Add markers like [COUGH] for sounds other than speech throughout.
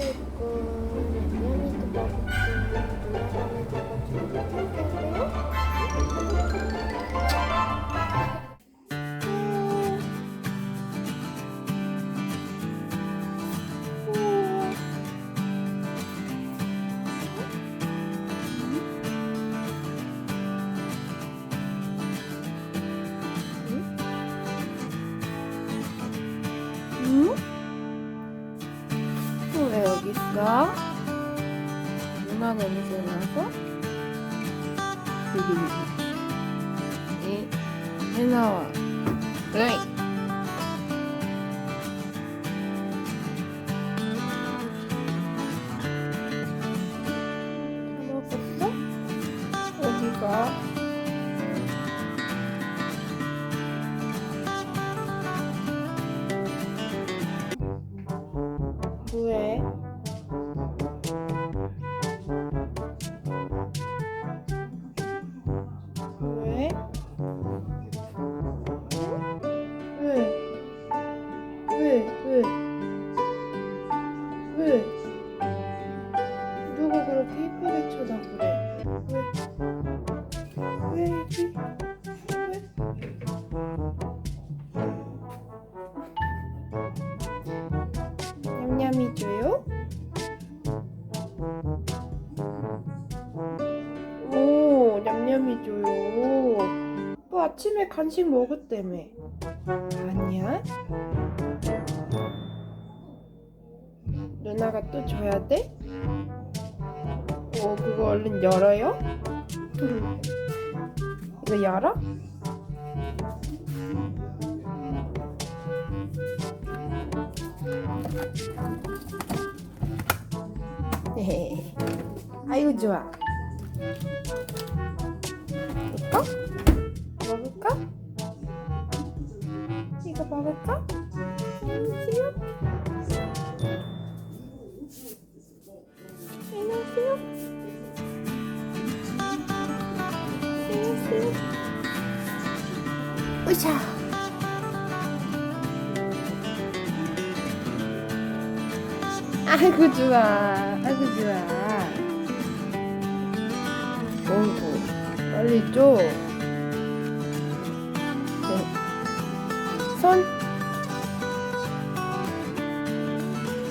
있고 먹고 누나랑은 저 있어? 누나 냄새 나서? 이 해나와 다 먹었어? 어디가? 왜? 왜? 왜? 누가 그렇게 이쁘게 쳐다보래? 왜? 왜? 이- 왜? 냠냠이 줘요? 오, 냠냠이 줘요. 또 아침에 간식 먹었다며. 아니야? 누나가 또 줘야 돼? 오, 그거 얼른 열어요? 이거 열어? 헤헤. [LAUGHS] 아이고 좋아. 이거 먹을까? 이거 먹을까? 안녕하 으쌰. 아이고 좋아. 아이고 좋아. 어이구 빨리 줘. 네. 손.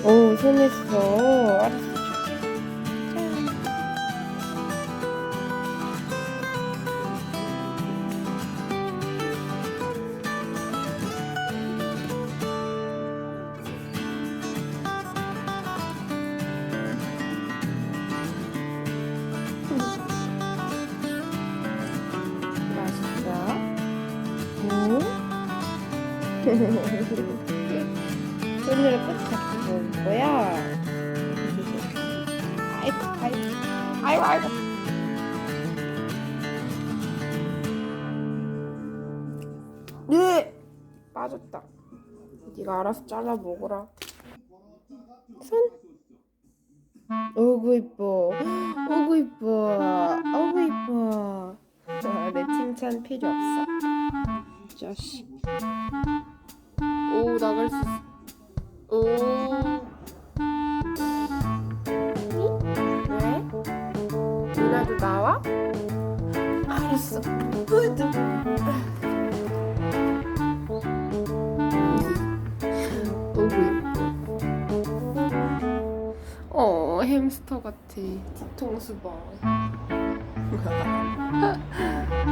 오 손했어. 알았어 끝 잡고 먹을 거야? 아이고, 아이고, 아이고, 아이고. 네! 빠졌다. 네가 알아서 잘라 먹어라. 손. 어구 이뻐. 어구 이뻐. 어구 이뻐. 자, 내 칭찬 필요 없어. 자식. 오, 나갈 수 있어. 오. 왜? 누나도 나와? 알았어. 어구 이뻐. 어, 햄스터 같아. 뒤통수 봐. [LAUGHS]